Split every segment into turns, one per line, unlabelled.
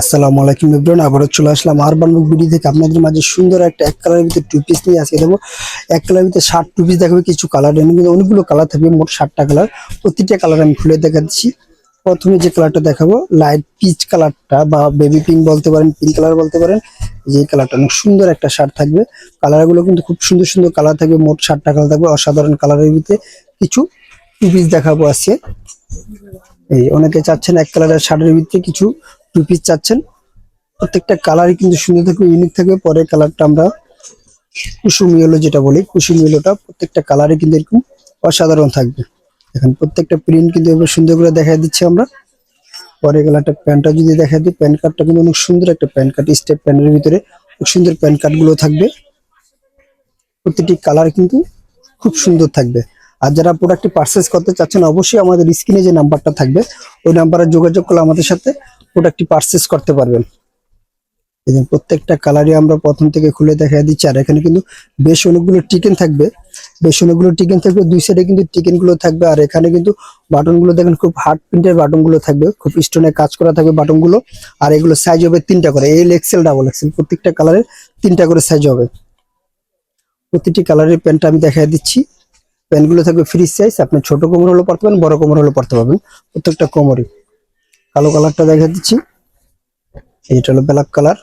আসসালামু আলাইকুম ইব্রান আবারও চলে আসলাম আরবান বুক বিডি থেকে। আপনাদের মাঝে সুন্দর একটা এক কালারের ভিতরে টু পিস নিয়ে আজকে দেবো। এক কালারের ভিতরে ষাট টু পিস দেখাবে, কিছু কালার মধ্যে অনেকগুলো কালার থাকবে, মোট ষাটটা কালার প্রতিটা কালার আমি খুলে দেখাচ্ছি। প্রথমে যে কালারটা দেখাবো লাইট পিচ কালারটা বা বেবি পিঙ্ক বলতে পারেন পিঙ্ক কালার বলতে পারেন যে কালারটা অনেক সুন্দর একটা শার্ট থাকবে। কালারগুলো কিন্তু খুব সুন্দর সুন্দর কালার থাকবে, মোট ষাটটা কালার থাকবে, অসাধারণ কালারের ভিতরে কিছু টু পিস দেখাবো আজকে। এই, অনেকে চাচ্ছেন এক কালারের শার্টের ভিতরে কিছু টু পিস চাচ্ছেন। প্রত্যেকটা কালারই কিন্তু সুন্দর থাকবে ইউনিক থাকবে। পরের কালারটা আমরা কুসুম ইয়েলো যেটা বলি, কুসুম ইয়েলোটা প্রত্যেকটা কালারই কিন্তু এরকম অসাধারণ থাকবে। এখন প্রত্যেকটা প্রিন্ট কিন্তু এবার সুন্দর করে দেখা দিচ্ছি আমরা। পরের কালারটা প্যান্টটা যদি দেখা দিই, প্যান কার্ডটা কিন্তু অনেক সুন্দর একটা প্যান কার্ড স্টেপ প্যানের ভিতরে খুব সুন্দর প্যান কার্ডগুলো থাকবে। প্রতিটি কালার কিন্তু খুব সুন্দর থাকবে। আর যারা প্রোডাক্টটি পারচেস করতে চাচ্ছেন, অবশ্যই আমাদের স্ক্রিনে যে নাম্বারটা থাকবে, ওই নাম্বারে যোগাযোগ করলে আমাদের সাথে প্রোডাক্টটি পারচেস করতে পারবেন। যে প্রত্যেকটা কালারই আমরা প্রথম থেকে খুলে দেখা দিচ্ছি, আর এখানে কিন্তু বেশ অনেকগুলো টিকেন থাকবে। বেশ অনেকগুলো টিকেন থাকবে, দুই সাইডে কিন্তু টিকেনগুলো থাকবে, আর এখানে কিন্তু বাটনগুলো দেখেন খুব হার্ড প্রিন্টের বাটনগুলো থাকবে, খুব স্টোনে কাজ করা থাকবে বাটনগুলো, আর এগুলো সাইজ হবে তিনটা করে এল এক্সেল ডাবল এক্সেল প্রত্যেকটা কালারের তিনটা করে সাইজ হবে। প্রতিটি কালারের প্যান্টটা আমি দেখা দিচ্ছি। প্যান্টগুলো থাকবে ফ্রি সাইজ আপনি ছোট কোমর হলেও পড়তে পারেন, বড় কোমর হলেও পড়তে পারবেন, প্রত্যেকটা কোমরই। কালো কালারটা দেখা দিচ্ছি। এইটা হলো ব্ল্যাক কালার।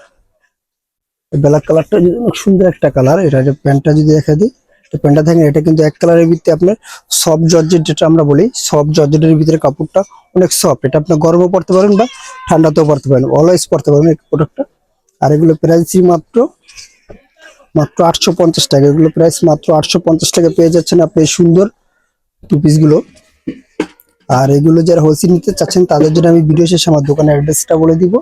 ব্ল্যাক কালারটা অনেক সুন্দর একটা কালার, এটা প্যান্টটা যদি দেখা দিই, তো প্যান্টটা দেখেন, এটা কিন্তু এক কালারের ভিতরে আপনার সফট জর্জেট যেটা আমরা বলি, সফট জর্জেটের ভিতরে কাপড়টা অনেক সফট। এটা আপনি গরমও পড়তে পারেন বা ঠান্ডাতেও পড়তে পারেন অলওয়েজ পড়তে পারেন এই প্রোডাক্টটা আর এগুলো প্রাইসই মাত্র মাত্র আটশো পঞ্চাশ টাকা। এগুলো প্রাইস মাত্র আটশো পঞ্চাশ টাকা পেয়ে যাচ্ছেন আপনি সুন্দর টু গুলো। আর এগুলো যারা হোলসেল নিতে চাচ্ছেন, তাদের জন্য আমি ভিডিও শেষে আমার দোকানের অ্যাড্রেসটা বলে দিব।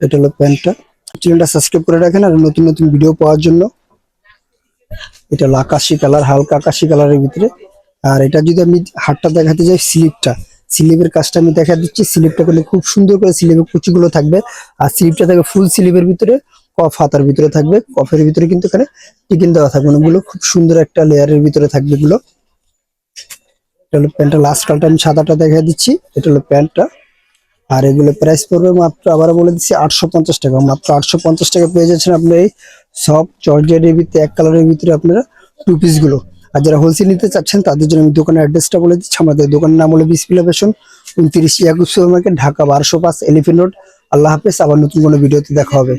এটা হলো প্যান্টটা। চ্যানেলটা সাবস্ক্রাইব করে রাখেন আর নতুন নতুন ভিডিও পাওয়ার জন্য। এটা হলো আকাশি কালার হালকা আকাশি কালারের ভিতরে। আর এটা যদি আমি হাতটা দেখাতে যাই স্লিপটা স্লিপের কাজটা আমি দেখা দিচ্ছি। স্লিপটা করলে খুব সুন্দর করে স্লিপের কুচিগুলো থাকবে। আর স্লিপটা থাকবে ফুল স্লিপের ভিতরে, কফ হাতার ভিতরে থাকবে। কফের ভিতরে কিন্তু এখানে টিকিন দেওয়া থাকবে ওগুলো খুব সুন্দর একটা লেয়ারের ভিতরে থাকবে এগুলো। এটা হলো প্যান্টটা লাস্ট কালটা আমি সাদাটা দেখা দিচ্ছি। এটা হলো প্যান্টটা। আর এগুলো প্রাইস পড়বে মাত্র আবার বলে দিচ্ছি, আটশো পঞ্চাশ টাকা। মাত্র আটশো পঞ্চাশ টাকা পেয়ে যাচ্ছেন আপনি এই সব জর্জেটের ভিতরে, এক কালারের ভিতরে আপনারা টু পিসগুলো। আর যারা হোলসেল নিতে চাচ্ছেন, তাদের জন্য আমি দোকানের অ্যাড্রেসটা বলে দিচ্ছি। আমাদের দোকানের নাম হলো বিসপিলা ফ্যাশন উনত্রিশ ইয়াকুব সুপার মার্কেট ঢাকা বারোশো পাঁচ এলিফেন্ট রোড আল্লাহ হাফেজ, আবার নতুন কোনো ভিডিওতে দেখা হবে।